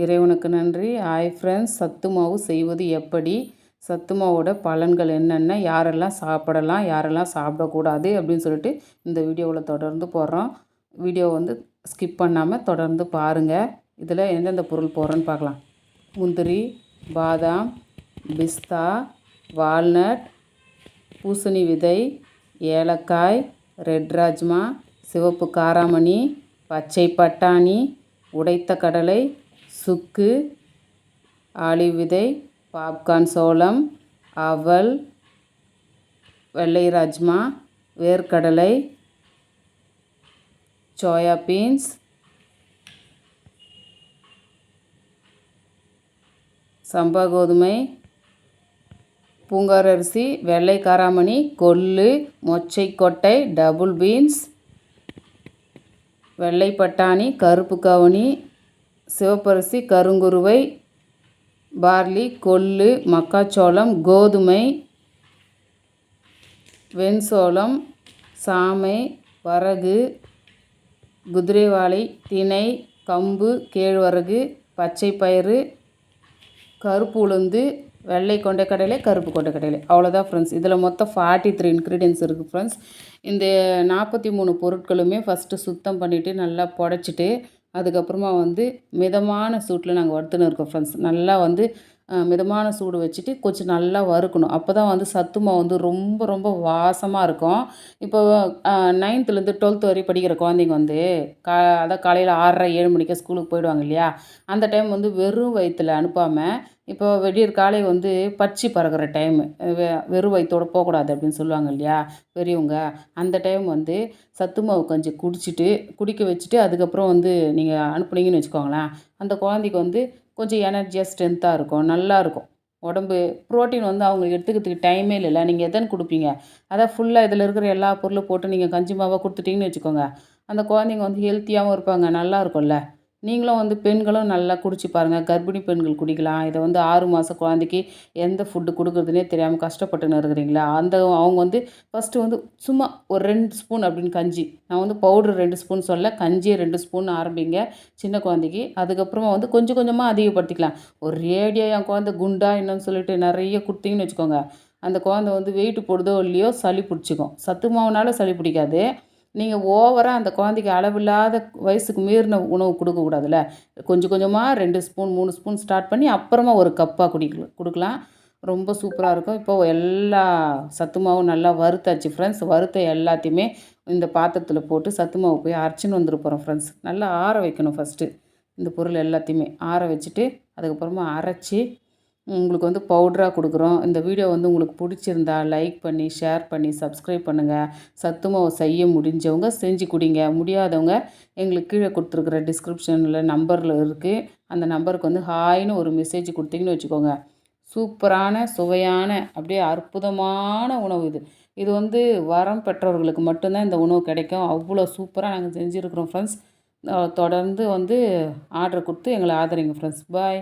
இறைவனுக்கு நன்றி. Hi friends சத்து மாவு செய்வது எப்படி? சத்து மாவோட பலன்கள் என்னென்ன? யாரெல்லாம் சாப்பிடலாம்? யாரெல்லாம் சாப்பிடக்கூடாது? அப்படின்னு சொல்லிட்டு இந்த வீடியோவில் தொடர்ந்து போடுறோம். வீடியோ வந்து ஸ்கிப் பண்ணாமல் தொடர்ந்து பாருங்கள் இதில் எந்தெந்த பொருள் போடுறோன்னு பார்க்கலாம். முந்திரி பாதாம் பிஸ்தா வால்நட் பூசணி விதை ஏலக்காய் ரெட் ராஜ்மா சிவப்பு காராமணி பச்சை பட்டாணி உடைத்த கடலை சுக்கு ஆலிவ் விதை பாப்கார்ன் சோளம் அவல் வெள்ளை ராஜ்மா வேர்க்கடலை சோயா பீன்ஸ் சம்பா கோதுமை பூங்காரரிசி வெள்ளை காராமணி கொள்ளு மொச்சை கொட்டை டபுள் பீன்ஸ் வெள்ளை பட்டாணி கருப்பு கவுனி சிவப்பரிசி கருங்குருவை பார்லி கொள்ளு மக்காச்சோளம் கோதுமை வெண்சோளம் சாமை வரகு குதிரைவாளை தினை கம்பு கேழ்வரகு பச்சை பயிறு கருப்பு உளுந்து வெள்ளை கொண்டைக்கடலை கருப்பு கொண்ட கடலை அவ்வளோதான் ஃப்ரெண்ட்ஸ் இதில் மொத்தம் ஃபார்ட்டி த்ரீ இன்க்ரீடியன்ஸ் இருக்குது ஃப்ரெண்ட்ஸ் இந்த நாற்பத்தி மூணு பொருட்களுமே ஃபஸ்ட்டு சுத்தம் பண்ணிவிட்டு நல்லா புடச்சிட்டு அதுக்கப்புறமா வந்து மிதமான சூட்டில் நாங்கள் வறுத்துன்னு இருக்கோம் ஃப்ரெண்ட்ஸ் நல்லா வந்து மிதமான சூடு வச்சுட்டு கொஞ்சம் நல்லா வறுக்கணும். அப்போ தான் வந்து சத்து மாவு வந்து ரொம்ப ரொம்ப வாசமாக இருக்கும். இப்போ நைன்த்துலேருந்து டுவெல்த் வரையும் படிக்கிற குழந்தைங்க வந்து கா அதான் காலையில் ஆறரை ஏழு மணிக்கே ஸ்கூலுக்கு போயிடுவாங்க இல்லையா? அந்த டைம் வந்து வெறும் வயிற்றில் அனுப்பாமல் இப்போ விடியற் காலை வந்து பச்சி பறக்கிற டைம் வெ வெறும் வயிற்றோட போகக்கூடாது அப்படின்னு சொல்லுவாங்க இல்லையா? பெரியவங்க அந்த டைம் வந்து சத்து மாவு கொஞ்சம் குடிச்சிட்டு குடிக்க வச்சுட்டு அதுக்கப்புறம் வந்து நீங்கள் அனுப்புனீங்கன்னு வச்சுக்கோங்களேன். அந்த குழந்தைக்கு வந்து கொஞ்சம் எனர்ஜியாக ஸ்ட்ரென்த்தாக இருக்கும் நல்லாயிருக்கும் உடம்பு ப்ரோட்டீன் வந்து அவங்களுக்கு எடுத்துக்கிறதுக்கு டைமே இல்லைல்ல. நீங்கள் எதன் கொடுப்பீங்க? அதான் ஃபுல்லாக இதில் இருக்கிற எல்லா பொருளும் போட்டு நீங்கள் கஞ்சி மாவாக கொடுத்துட்டிங்கன்னு வச்சுக்கோங்க. அந்த குழந்தைங்க வந்து ஹெல்த்தியாகவும் இருப்பாங்க நல்லா இருக்கும்ல. நீங்களும் வந்து பெண்களும் நல்லா குடிச்சு பாருங்கள் கர்ப்பிணி பெண்கள் குடிக்கலாம். இதை வந்து ஆறு மாத குழந்தைக்கு எந்த ஃபுட்டு கொடுக்குறதுனே தெரியாமல் கஷ்டப்பட்டுன்னு இருக்கிறீங்களா? அந்த அவங்க வந்து ஃபஸ்ட்டு வந்து சும்மா ஒரு ரெண்டு ஸ்பூன் அப்படின்னு கஞ்சி. நான் வந்து பவுடர் ரெண்டு ஸ்பூன் சொல்ல கஞ்சியை ரெண்டு ஸ்பூன் ஆரம்பிங்க. சின்ன குழந்தைக்கு. அதுக்கப்புறமா வந்து கொஞ்சம் கொஞ்சமாக அதிகப்படுத்திக்கலாம். ஒரு ரேடியோ என் குழந்தை குண்டா என்னன்னு சொல்லிட்டு நிறைய கொடுத்தீங்கன்னு வச்சுக்கோங்க. அந்த குழந்தை வந்து வெயிட்டு போடுதோ இல்லையோ சளி பிடிச்சிக்கும். சத்து மாவுனால சளி பிடிக்காது. நீங்கள் ஓவராக அந்த குழந்தைக்கு அளவில்லாத வயசுக்கு மீறின உணவு கொடுக்கக்கூடாதுல்ல? கொஞ்சம் கொஞ்சமாக ரெண்டு ஸ்பூன் மூணு ஸ்பூன் ஸ்டார்ட் பண்ணி அப்புறமா ஒரு கப்பாக குடிக்கலாம் கொடுக்கலாம். ரொம்ப சூப்பராக இருக்கும். இப்போது எல்லா சத்து மாவும் நல்லா வறுத்தாச்சு ஃப்ரெண்ட்ஸ் வறுத்த எல்லாத்தையுமே இந்த பாத்திரத்தில் போட்டு சத்து மாவு போய் அரைச்சின்னு வந்துட போகிறோம் ஃப்ரெண்ட்ஸ் நல்லா ஆற வைக்கணும் ஃபஸ்ட்டு இந்த பொருள் எல்லாத்தையுமே ஆற வச்சுட்டு அதுக்கப்புறமா அரைச்சி உங்களுக்கு வந்து பவுட்ராக கொடுக்குறோம். இந்த வீடியோ வந்து உங்களுக்கு பிடிச்சிருந்தா லைக் பண்ணி ஷேர் பண்ணி சப்ஸ்கிரைப் பண்ணுங்கள் சத்துமாவை செய்ய முடிஞ்சவங்க செஞ்சு கொடுங்க. முடியாதவங்க எங்களுக்கு கீழே கொடுத்துருக்குற டிஸ்கிரிப்ஷனில் நம்பரில் இருக்குது அந்த நம்பருக்கு வந்து ஹாய்னு ஒரு மெசேஜ் கொடுத்தீங்கன்னு வச்சுக்கோங்க. சூப்பரான சுவையான அப்படியே அற்புதமான உணவு இது. இது வந்து வரம் பெற்றவர்களுக்கு மட்டும்தான் இந்த உணவு கிடைக்கும். அவ்வளோ சூப்பராக நாங்கள் செஞ்சுருக்குறோம் ஃப்ரெண்ட்ஸ் தொடர்ந்து வந்து ஆர்டர் கொடுத்து எங்களை ஆதரிங்க ஃப்ரெண்ட்ஸ் பாய்